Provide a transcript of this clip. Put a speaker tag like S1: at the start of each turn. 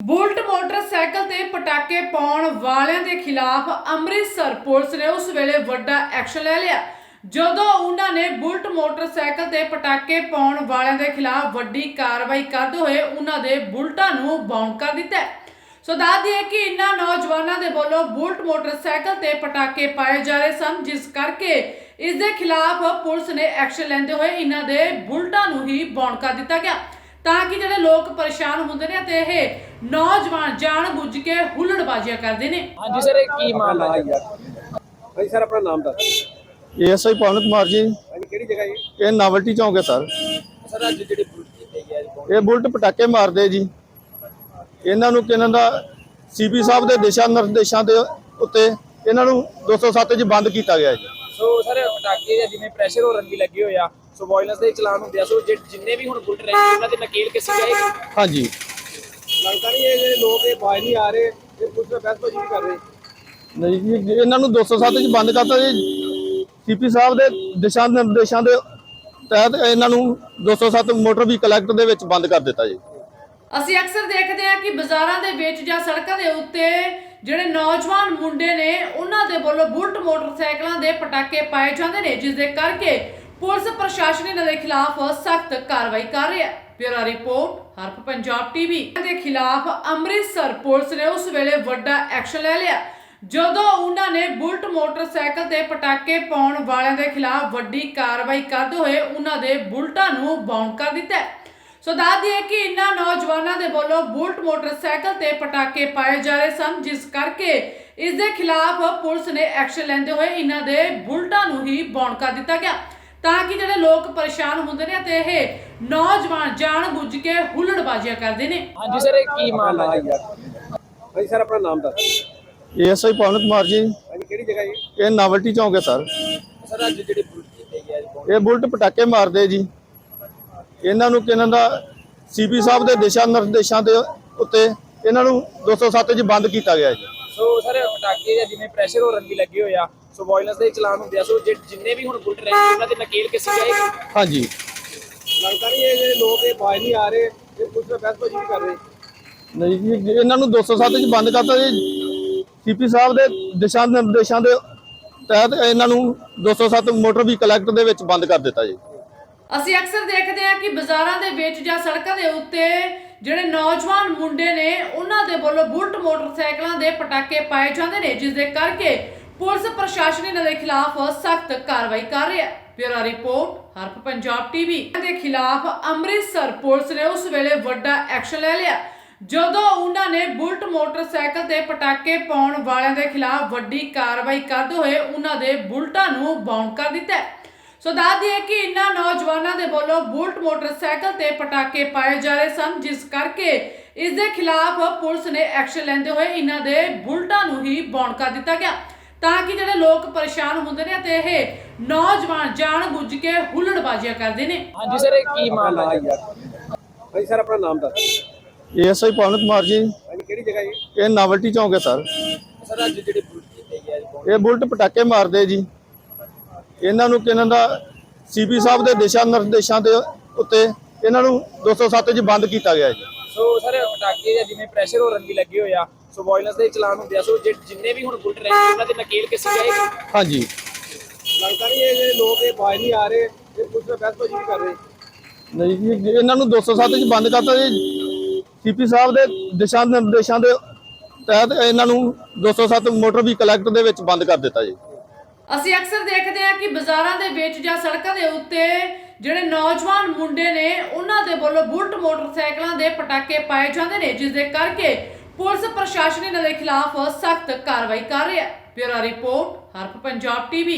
S1: Bullet motorcycle ਤੇ ਪਟਾਕੇ ਪਾਉਣ ਵਾਲਿਆਂ ਦੇ ਖਿਲਾਫ ਅੰਮ੍ਰਿਤਸਰ ਪੁਲਿਸ ਨੇ ਉਸ ਵੇਲੇ ਵੱਡਾ ਐਕਸ਼ਨ ਲੈ ਲਿਆ। ਜਦੋਂ ਉਹਨਾਂ ਨੇ ਬੁਲਟ ਮੋਟਰਸਾਈਕਲ ਤੇ ਪਟਾਕੇ ਪਾਉਣ ਵਾਲਿਆਂ ਦੇ ਖਿਲਾਫ ਵੱਡੀ ਕਾਰਵਾਈ ਕਰਦੇ ਹੋਏ ਉਹਨਾਂ ਦੇ ਬੁਲਟਾਂ ਨੂੰ ਬਾਉਂਡ ਕਰ ਦਿੱਤਾ ਸੋ ਦੱਸ ਦਈਏ ਕਿ ਇਨ੍ਹਾਂ ਨੌਜਵਾਨਾਂ ਦੇ ਵੱਲੋਂ ਬੁਲਟ ਮੋਟਰਸਾਈਕਲ ਤੇ ਪਟਾਕੇ ਪਾਏ ਜਾ ਰਹੇ ਸਨ, ਜਿਸ ਕਰਕੇ ਇਸ ਦੇ ਖਿਲਾਫ ਪੁਲਿਸ ਨੇ ਐਕਸ਼ਨ ਲੈਂਦੇ ਹੋਏ ਇਹਨਾਂ ਦੇ ਬੁਲਟਾਂ ਨੂੰ ਹੀ ਬਾਉਂਡ ਕਰ ਦਿੱਤਾ ਗਿਆ। ਤਾਂ ਕਿ ਜਿਹੜੇ ਲੋਕ ਪਰੇਸ਼ਾਨ ਹੁੰਦੇ ਨੇ ਤੇ ਇਹ ਨੌਜਵਾਨ ਜਾਣ ਬੁੱਝ ਕੇ ਹੁੱਲੜਬਾਜ਼ੀਆਂ ਕਰਦੇ ਨੇ।
S2: ਹਾਂਜੀ ਸਰ ਇਹ ਕੀ ਮਾਮਲਾ ਹੈ?
S3: ਹਾਂਜੀ ਸਰ ਆਪਣਾ ਨਾਮ ਦੱਸ।
S4: ਐਸਆਈ ਪਵਨ ਕੁਮਾਰ ਜੀ।
S3: ਕਿਹੜੀ ਜਗ੍ਹਾ ਇਹ
S4: ਇਹ ਨਾਵਲਟੀ ਚੌਂਕ ਹੈ ਸਰ।
S2: ਸਰ ਅੱਜ ਜਿਹੜੇ ਬੁਲਟ ਕੀਤੇ ਗਏ
S4: ਇਹ ਬੁਲਟ ਪਟਾਕੇ ਮਾਰਦੇ ਜੀ। ਇਹਨਾਂ ਨੂੰ ਕਿਹਨਾਂ ਦਾ ਸੀਪੀ ਸਾਹਿਬ ਦੇ ਦਿਸ਼ਾ ਨਿਰਦੇਸ਼ਾਂ ਦੇ ਉੱਤੇ ਇਹਨਾਂ ਨੂੰ 207 ਚ ਬੰਦ ਕੀਤਾ ਗਿਆ ਜੀ।
S2: ਸੋ ਸਰ ਪਟਾਕੇ ਜਾਂ ਜਿਵੇਂ ਪ੍ਰੈਸ਼ਰ ਹੋਰਨ ਵੀ ਲੱਗੇ ਹੋਏ ਆ ਸੋ ਵਾਇਲੈਂਸ ਦੇ ਚਲਾਨ ਹੁੰਦੇ ਆ ਸੋ ਜਿ- ਜਿੰਨੇ ਵੀ ਹੁਣ ਬੁਲਟ ਰਹੇ ਉਹਨਾਂ ਦੇ ਨਕੇਲ ਕਿਸੇ ਜਾਏਗੀ
S4: ਹਾਂਜੀ।
S3: ਲੱਗਦਾ ਨਹੀਂ ਇਹ ਜਿਹੜੇ ਲੋਕ ਇਹ ਬਾਜ ਨਹੀਂ ਆ ਰਹੇ ਇਹ ਪੁਲਿਸ ਨਾਲ ਬਹਿਸਬਾਜ਼ੀ ਨਹੀਂ ਕਰ ਰਹੇ।
S4: ਨਹੀਂ ਜੀ ਇਹਨਾਂ ਨੂੰ 207 ਚ ਬੰਦ ਕਰਤਾ ਜੀ। ਸੀਪੀ ਸਾਹਿਬ ਦੇ ਦਿਸ਼ਾ ਨਿਰਦੇਸ਼ਾਂ ਦੇ ਤਹਿਤ ਇਹਨਾਂ ਨੂੰ 207 ਮੋਟਰ ਵਹੀਕਲ ਐਕਟ ਦੇ ਵਿੱਚ ਬੰਦ ਕਰ ਦਿੱਤਾ ਜੀ।
S1: ਅਸੀਂ ਅਕਸਰ ਦੇਖਦੇ ਹਾਂ ਕਿ ਬਾਜ਼ਾਰਾਂ ਦੇ ਵਿੱਚ ਜਾਂ ਸੜਕਾਂ ਦੇ ਉੱਤੇ ਜਿਹੜੇ ਨੌਜਵਾਨ ਮੁੰਡੇ ਨੇ ਉਹਨਾਂ ਦੇ ਵੱਲੋਂ ਬੁਲਟ ਮੋਟਰਸਾਈਕਲਾਂ ਦੇ ਪਟਾਕੇ ਪਾਏ ਜਾਂਦੇ ਨੇ ਜਿਸ ਦੇ ਕਰਕੇ ਪੁਲਿਸ ਪ੍ਰਸ਼ਾਸਨ ਇਹਨਾਂ ਦੇ ਖਿਲਾਫ ਸਖਤ ਕਾਰਵਾਈ ਕਰ ਰਿਹਾ ਹੈ। ਬਿਊਰੋ ਰਿਪੋਰਟ, ਹਰਪ ਪੰਜਾਬ ਟੀਵੀ। ਦੇ ਖਿਲਾਫ ਅੰਮ੍ਰਿਤਸਰ ਪੁਲਿਸ ਨੇ ਉਸ ਵੇਲੇ ਵੱਡਾ ਐਕਸ਼ਨ ਲੈ ਲਿਆ। ਜਦੋਂ ਉਹਨਾਂ ਨੇ ਬੁਲਟ ਮੋਟਰਸਾਈਕਲ ਤੇ ਪਟਾਕੇ ਪਾਉਣ ਵਾਲਿਆਂ ਦੇ ਖਿਲਾਫ ਵੱਡੀ ਕਾਰਵਾਈ ਕਰਦੇ ਹੋਏ ਉਹਨਾਂ ਦੇ ਬੁਲਟਾਂ ਨੂੰ ਬਾਉਂਡ ਕਰ ਦਿੱਤਾ। ਸੋ ਦੱਸ ਦਈਏ ਕਿ ਇਨ੍ਹਾਂ ਨੌਜਵਾਨਾਂ ਦੇ ਵੱਲੋਂ ਬੁਲਟ ਮੋਟਰਸਾਈਕਲ ਤੇ ਪਟਾਕੇ ਪਾਏ ਜਾ ਰਹੇ ਸਨ, ਜਿਸ ਕਰਕੇ ਇਸ ਦੇ ਖਿਲਾਫ ਪੁਲਿਸ ਨੇ ਐਕਸ਼ਨ ਲੈਂਦੇ ਹੋਏ ਇਹਨਾਂ ਦੇ ਬੁਲਟਾਂ ਨੂੰ ਹੀ ਬਾਉਂਡ ਕਰ ਦਿੱਤਾ ਗਿਆ। ਤਾਂ ਕਿ ਜਿਹੜੇ ਲੋਕ ਪਰੇਸ਼ਾਨ ਹੁੰਦੇ ਨੇ ਤੇ ਇਹ ਨੌਜਵਾਨ ਜਾਣ ਬੁੱਝ ਕੇ ਹੁੱਲੜਬਾਜ਼ੀਆਂ ਕਰਦੇ ਨੇ।
S2: ਹਾਂਜੀ ਸਰ ਇਹ ਕੀ ਮਾਮਲਾ ਹੈ
S3: ਹਾਂਜੀ ਸਰ ਆਪਣਾ ਨਾਮ ਦੱਸ।
S4: ਐਸਆਈ ਪਵਨ ਕੁਮਾਰ ਜੀ।
S3: ਹਾਂਜੀ ਕਿਹੜੀ ਜਗ੍ਹਾ ਇਹ
S4: ਇਹ ਨਾਵਲਟੀ ਚੌਂਕ ਹੈ ਸਰ।
S2: ਸਰ ਅੱਜ ਜਿਹੜੇ ਬੁਲਟ ਕੀਤੇ ਗਏ
S4: ਇਹ ਬੁਲਟ ਪਟਾਕੇ ਮਾਰਦੇ ਜੀ। ਇਹਨਾਂ ਨੂੰ ਕਿਹਨਾਂ ਦਾ ਸੀਪੀ ਸਾਹਿਬ ਦੇ ਦਿਸ਼ਾ ਨਿਰਦੇਸ਼ਾਂ ਦੇ ਉੱਤੇ ਇਹਨਾਂ ਨੂੰ 207 ਚ ਬੰਦ ਕੀਤਾ ਗਿਆ ਜੀ।
S2: ਸੋ ਸਰ ਪਟਾਕੇ ਜਾਂ ਜਿਵੇਂ ਪ੍ਰੈਸ਼ਰ ਹੋਰਨ ਵੀ ਲੱਗੇ ਹੋਏ ਆ ਸੋ ਵਾਇਲੈਂਸ ਦੇ ਚਲਾਨ ਹੁੰਦੇ ਆ ਸੋ ਜਿ- ਜਿੰਨੇ ਵੀ ਹੁਣ ਬੁਲਟ ਰਹੇ ਉਹਨਾਂ ਦੇ ਨਕੇਲ ਕਿਸੇ ਜਾਏਗੀ
S4: ਹਾਂਜੀ।
S3: ਲੱਗਦਾ ਨਹੀਂ ਇਹ ਜਿਹੜੇ ਲੋਕ ਇਹ ਬਾਜ ਨਹੀਂ ਆ ਰਹੇ ਇਹ ਪੁਲਿਸ ਨਾਲ ਬਹਿਸਬਾਜ਼ੀ ਨਹੀਂ ਕਰ ਰਹੇ?
S4: ਨਹੀਂ ਜੀ ਇਹਨਾਂ ਨੂੰ 207 ਚ ਬੰਦ ਕਰਤਾ ਜੀ। ਸੀਪੀ ਸਾਹਿਬ ਦੇ ਦਿਸ਼ਾ ਨਿਰਦੇਸ਼ਾਂ ਦੇ ਤਹਿਤ ਇਹਨਾਂ ਨੂੰ 207 ਮੋਟਰ ਵਹੀਕਲ ਐਕਟ ਦੇ ਵਿੱਚ ਬੰਦ ਕਰ ਦਿੱਤਾ ਜੀ।
S1: ਅਸੀਂ ਅਕਸਰ ਦੇਖਦੇ ਹਾਂ ਕਿ ਬਾਜ਼ਾਰਾਂ ਦੇ ਵਿੱਚ ਜਾਂ ਸੜਕਾਂ ਦੇ ਉੱਤੇ ਜਿਹੜੇ ਨੌਜਵਾਨ ਮੁੰਡੇ ਨੇ, ਉਹਨਾਂ ਦੇ ਵੱਲੋਂ ਬੁਲਟ ਮੋਟਰਸਾਈਕਲਾਂ ਦੇ ਪਟਾਕੇ ਪਾਏ ਜਾਂਦੇ ਨੇ, ਜਿਸ ਦੇ ਕਰਕੇ ਪੁਲਿਸ ਪ੍ਰਸ਼ਾਸਨ ਇਹਨਾਂ ਦੇ ਖਿਲਾਫ ਸਖਤ ਕਾਰਵਾਈ ਕਰ ਰਿਹਾ ਹੈ। ਬਿਊਰੋ ਰਿਪੋਰਟ, ਹਰਪ ਪੰਜਾਬ ਟੀਵੀ। ਦੇ ਖਿਲਾਫ ਅੰਮ੍ਰਿਤਸਰ ਪੁਲਿਸ ਨੇ ਉਸ ਵੇਲੇ ਵੱਡਾ ਐਕਸ਼ਨ ਲੈ ਲਿਆ। ਜਦੋਂ ਉਹਨਾਂ ਨੇ ਬੁਲਟ ਮੋਟਰਸਾਈਕਲ ਤੇ ਪਟਾਕੇ ਪਾਉਣ ਵਾਲਿਆਂ ਦੇ ਖਿਲਾਫ ਵੱਡੀ ਕਾਰਵਾਈ ਕਰਦੇ ਹੋਏ ਉਹਨਾਂ ਦੇ ਬੁਲਟਾਂ ਨੂੰ ਬਾਉਂਡ ਕਰ ਦਿੱਤਾ ਸੋ ਦੱਸ ਦਈਏ ਕਿ ਇਨ੍ਹਾਂ ਨੌਜਵਾਨਾਂ ਦੇ ਵੱਲੋਂ ਬੁਲਟ ਮੋਟਰਸਾਈਕਲ ਤੇ ਪਟਾਕੇ ਪਾਏ ਜਾ ਰਹੇ ਸਨ ਜਿਸ ਕਰਕੇ ਇਸ ਦੇ ਖਿਲਾਫ ਪੁਲਿਸ ਨੇ ਐਕਸ਼ਨ ਲੈਂਦੇ ਹੋਏ ਇਹਨਾਂ ਦੇ ਬੁਲਟਾਂ ਨੂੰ ਹੀ ਬਾਉਂਡ ਕਰ ਦਿੱਤਾ ਗਿਆ। ਤਾਂ ਕਿ ਜਿਹੜੇ ਲੋਕ ਪਰੇਸ਼ਾਨ ਹੁੰਦੇ ਨੇ ਤੇ ਇਹ ਨੌਜਵਾਨ ਜਾਣ ਬੁੱਝ ਕੇ ਹੁੱਲੜਬਾਜ਼ੀਆਂ ਕਰਦੇ ਨੇ।
S2: ਹਾਂਜੀ ਸਰ ਇਹ ਕੀ ਮਾਮਲਾ ਹੈ?
S3: ਹਾਂਜੀ ਸਰ ਆਪਣਾ ਨਾਮ ਦੱਸ
S4: ਐਸਆਈ ਪਵਨ ਕੁਮਾਰ ਜੀ।
S3: ਹਾਂਜੀ ਕਿਹੜੀ ਜਗ੍ਹਾ ਇਹ
S4: ਇਹ ਨਾਵਲਟੀ ਚੌਂਕ ਹੈ ਸਰ।
S2: ਸਰ ਅੱਜ ਜਿਹੜੇ ਬੁਲਟ ਕੀਤੇ ਗਏ
S4: ਇਹ ਬੁਲਟ ਪਟਾਕੇ ਮਾਰਦੇ ਜੀ। ਇਹਨਾਂ ਨੂੰ ਕਿਹਨਾਂ ਦਾ ਸੀਪੀ ਸਾਹਿਬ ਦੇ ਦਿਸ਼ਾ ਨਿਰਦੇਸ਼ਾਂ ਦੇ ਉੱਤੇ ਇਹਨਾਂ ਨੂੰ 207 ਚ ਬੰਦ ਕੀਤਾ ਗਿਆ ਜੀ।
S2: ਸੋ ਸਰ ਪਟਾਕੇ ਜਾਂ ਜਿਵੇਂ ਪ੍ਰੈਸ਼ਰ ਹੋਰਨ ਵੀ ਲੱਗੇ ਹੋਏ ਆ ਸੋ ਵਾਇਲੈਂਸ ਦੇ ਚਲਾਨ ਹੁੰਦੇ ਆ ਸੋ ਜਿੰਨੇ ਵੀ ਹੁਣ ਬੁਲਟ ਰਹੇ ਉਹਨਾਂ ਦੇ ਨਕੇਲ ਕਿਸੇ ਜਾਏਗੀ
S4: ਹਾਂਜੀ।
S3: ਲੱਗਦਾ ਨਹੀਂ ਇਹ ਜਿਹੜੇ ਲੋਕ ਇਹ ਬਾਜ ਨਹੀਂ ਆ ਰਹੇ ਇਹ ਨਾਲ ਬਹਿਸਬਾਜ਼ੀ ਨਹੀਂ ਕਰ ਰਹੇ।
S4: ਨਹੀਂ ਜੀ ਇਹਨਾਂ ਨੂੰ 207 ਚ ਬੰਦ ਕਰਤਾ ਜੀ। ਸੀਪੀ ਸਾਹਿਬ ਦੇ ਦਿਸ਼ਾ ਨਿਰਦੇਸ਼ਾਂ ਦੇ ਤਹਿਤ ਇਹਨਾਂ ਨੂੰ 207 ਮੋਟਰ ਵਹੀਕਲ ਐਕਟ ਦੇ ਵਿੱਚ ਬੰਦ ਕਰ ਦਿੱਤਾ ਜੀ।
S1: ਅਸੀਂ ਅਕਸਰ ਦੇਖਦੇ ਹਾਂ ਕਿ ਬਾਜ਼ਾਰਾਂ ਦੇ ਵਿੱਚ ਜਾਂ ਸੜਕਾਂ ਦੇ ਉੱਤੇ ਜਿਹੜੇ ਨੌਜਵਾਨ ਮੁੰਡੇ ਨੇ, ਉਹਨਾਂ ਦੇ ਵੱਲੋਂ ਬੁਲਟ ਮੋਟਰਸਾਈਕਲਾਂ ਦੇ ਪਟਾਕੇ ਪਾਏ ਜਾਂਦੇ ਨੇ, ਜਿਸ ਦੇ ਕਰਕੇ ਪੁਲਿਸ ਪ੍ਰਸ਼ਾਸਨ ਇਹਨਾਂ ਦੇ ਖਿਲਾਫ ਸਖਤ ਕਾਰਵਾਈ ਕਰ ਰਿਹਾ ਹੈ। ਬਿਊਰੋ ਰਿਪੋਰਟ, ਹਰਪ ਪੰਜਾਬ ਟੀਵੀ।